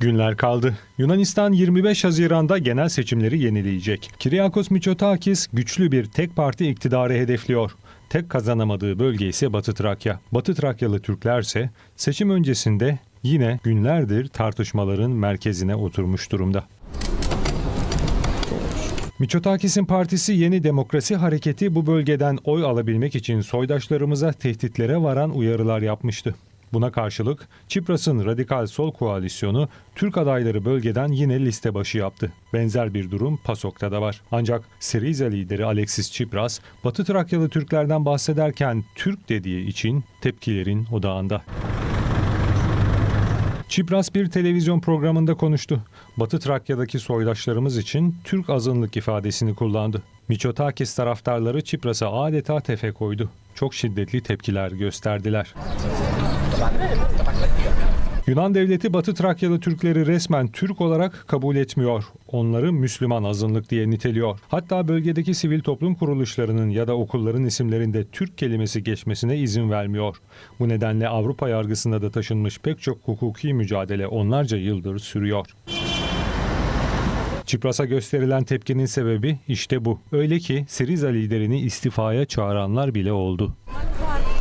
Günler kaldı. Yunanistan 25 Haziran'da genel seçimleri yenileyecek. Kyriakos Mitsotakis güçlü bir tek parti iktidarı hedefliyor. Tek kazanamadığı bölge ise Batı Trakya. Batı Trakyalı Türkler ise seçim öncesinde yine günlerdir tartışmaların merkezine oturmuş durumda. Mitsotakis'in partisi Yeni Demokrasi Hareketi bu bölgeden oy alabilmek için soydaşlarımıza tehditlere varan uyarılar yapmıştı. Buna karşılık Çipras'ın radikal sol koalisyonu Türk adayları bölgeden yine liste başı yaptı. Benzer bir durum PASOK'ta da var. Ancak Syriza lideri Alexis Tsipras, Batı Trakyalı Türklerden bahsederken Türk dediği için tepkilerin odağında. Çipras bir televizyon programında konuştu. Batı Trakya'daki soydaşlarımız için Türk azınlık ifadesini kullandı. Miçotakis taraftarları Çipras'a adeta tefe koydu. Çok şiddetli tepkiler gösterdiler. Yunan devleti Batı Trakyalı Türkleri resmen Türk olarak kabul etmiyor. Onları Müslüman azınlık diye niteliyor. Hatta bölgedeki sivil toplum kuruluşlarının ya da okulların isimlerinde Türk kelimesi geçmesine izin vermiyor. Bu nedenle Avrupa yargısına da taşınmış pek çok hukuki mücadele onlarca yıldır sürüyor. Çipras'a gösterilen tepkinin sebebi işte bu. Öyle ki Siriza liderini istifaya çağıranlar bile oldu.